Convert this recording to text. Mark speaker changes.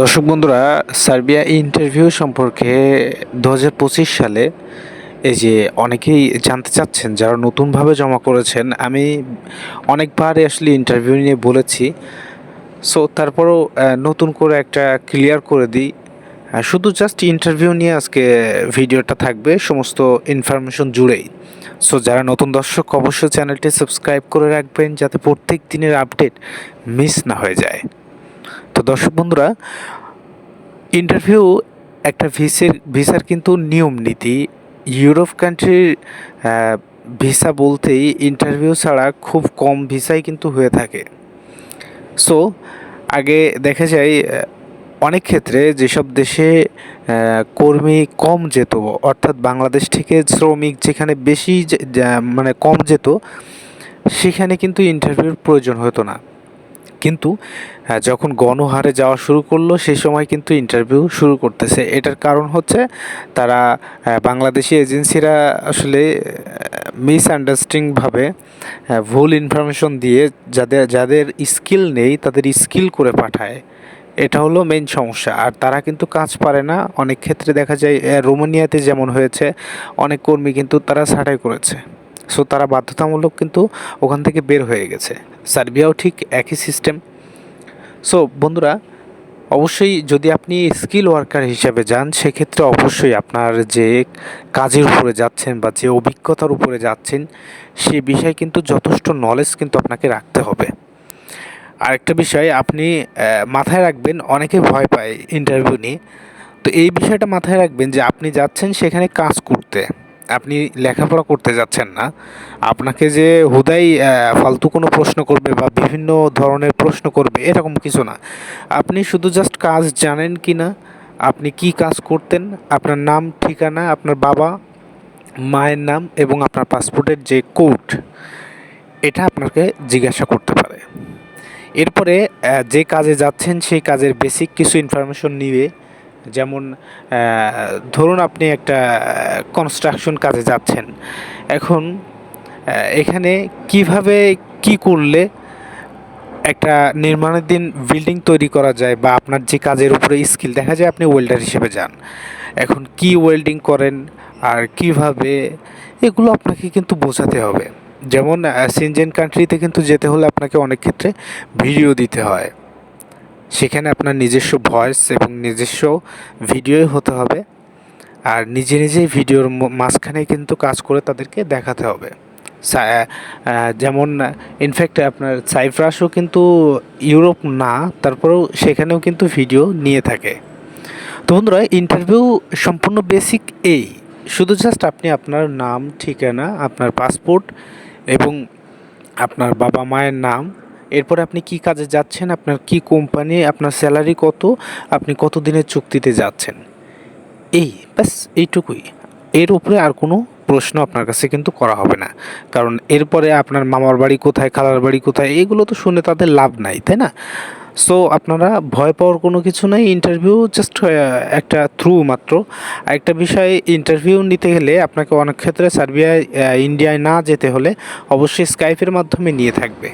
Speaker 1: দর্শক বন্ধুরা, Serbia interview সম্পর্কে দু হাজার পঁচিশ সালে এই যে অনেকেই জানতে চাচ্ছেন, যারা নতুনভাবে জমা করেছেন, আমি অনেকবার আসলে ইন্টারভিউ নিয়ে বলেছি। সো তারপরও নতুন করে একটা ক্লিয়ার করে দিই। শুধু জাস্ট ইন্টারভিউ নিয়ে আজকে ভিডিওটা থাকবে, সমস্ত ইনফরমেশন জুড়েই। সো যারা নতুন দর্শক, অবশ্যই চ্যানেলটি সাবস্ক্রাইব করে রাখবেন, যাতে প্রত্যেক দিনের আপডেট মিস না হয়ে যায়। তো দর্শক বন্ধুরা ইন্টারভিউ একটা ভিসের ভিসার কিন্তু নিয়ম নীতি। ইউরোপ কান্ট্রির ভিসা বলতেই ইন্টারভিউ ছাড়া খুব কম ভিসাই কিন্তু হয়ে থাকে। সো আগে দেখা যায় অনেক ক্ষেত্রে যেসব দেশে কর্মী কম যেত, অর্থাৎ বাংলাদেশ থেকে শ্রমিক যেখানে বেশি মানে কম যেত, সেখানে কিন্তু ইন্টারভিউর প্রয়োজন হতো না। কিন্তু যখন গণহারে যাওয়া শুরু করল সেই সময় কিন্তু ইন্টারভিউ শুরু করতেছে। এটার কারণ হচ্ছে, তারা বাংলাদেশি এজেন্সিরা আসলে মিসআন্ডারস্ট্যান্ডিংভাবে ভুল ইনফরমেশন দিয়ে যাদের যাদের স্কিল নেই, তাদের স্কিল করে পাঠায়। এটা হলো মেন সমস্যা। আর তারা কিন্তু কাজ পারে না। অনেক ক্ষেত্রে দেখা যায় রোমানিয়াতে যেমন হয়েছে, অনেক কর্মী কিন্তু তারা ছাঁটাই করেছে। সো তারা বাধ্যতামূলক কিন্তু ওখান থেকে বের হয়ে গেছে। সার্বিয়াও ঠিক একই সিস্টেম। সো বন্ধুরা, অবশ্যই যদি আপনি স্কিল ওয়ার্কার হিসেবে যান, সেক্ষেত্রে অবশ্যই আপনার যে কাজের উপরে যাচ্ছেন বা যে অভিজ্ঞতার উপরে যাচ্ছেন, সে বিষয়ে কিন্তু যথেষ্ট নলেজ কিন্তু আপনাকে রাখতে হবে। আরেকটা বিষয়, আপনি মাথায় রাখবেন, অনেকে ভয় পায় ইন্টারভিউ নিয়ে। তো এই বিষয়টা মাথায় রাখবেন যে আপনি যাচ্ছেন সেখানে কাজ করতে। আপনি লেখাপড়া করতে যাচ্ছেন না, আপনাকে যে হুদাই ফালতু কোনো প্রশ্ন করবে বা বিভিন্ন ধরনের প্রশ্ন করবে, এরকম কিছু না। আপনি শুধু জাস্ট কাজ জানেন কি না, আপনি কি কাজ করতেন, আপনার নাম, ঠিকানা, আপনার বাবা, মায়ের নাম এবং আপনার পাসপোর্টের যে কোড, এটা আপনাকে জিজ্ঞাসা করতে পারে। এরপরে যে কাজে যাচ্ছেন, সেই কাজের বেসিক কিছু ইনফরমেশন নিবে যেমন ধরুন আপনি একটা কনস্ট্রাকশন কাজে যাচ্ছেন। এখন এখানে কীভাবে, কি করলে একটা নির্মাণাধীন বিল্ডিং তৈরি করা যায় বা আপনার যে কাজের উপরে স্কিল দেখা যায় আপনি ওয়েল্ডার হিসেবে যান। এখন কি ওয়েল্ডিং করেন আর কীভাবে, এগুলো আপনাকে কিন্তু বোঝাতে হবে। যেমন সিনজেন কান্ট্রিতে কিন্তু যেতে হলে আপনাকে অনেক ক্ষেত্রে ভিডিও দিতে হয়। সেখানে আপনার নিজস্ব ভয়েস এবং নিজস্ব ভিডিওই হতে হবে। আর নিজে নিজেই ভিডিওর মাঝখানে কিন্তু কাজ করে তাদেরকে দেখাতে হবে। যেমন ইনফ্যাক্ট আপনার সাইপ্রাসও কিন্তু ইউরোপ না, তারপরেও সেখানেও কিন্তু ভিডিও নিয়ে থাকে। তো বন্ধুরা ইন্টারভিউ সম্পূর্ণ বেসিক এই। শুধু জাস্ট আপনি আপনার নাম, ঠিকানা, আপনার পাসপোর্ট এবং আপনার বাবা মায়ের নাম এরপরে আপনি কি কাজে যাচ্ছেন? আপনার কি কোম্পানি? আপনার স্যালারি কত? আপনি কত দিনের চুক্তিতে যাচ্ছেন? এই, ব্যাস, এইটুকুই। এর উপরে আর কোনো প্রশ্ন আপনার কাছে কিন্তু করা হবে না। কারণ এরপরে আপনার মামার বাড়ি কোথায়, খালার বাড়ি কোথায়, এগুলো তো শুনে তাদের লাভ নাই, তাই না? সো আপনারা ভয় পাওয়ার কোনো কিছু নাই। ইন্টারভিউ জাস্ট একটা থ্রু মাত্র। একটা বিষয়ে ইন্টারভিউ নিতে গেলে আপনাকে অনেক ক্ষেত্রে সার্বিয়ায় ইন্ডিয়ায় না যেতে হলে অবশ্যই স্কাইপের মাধ্যমে নিয়ে থাকবে।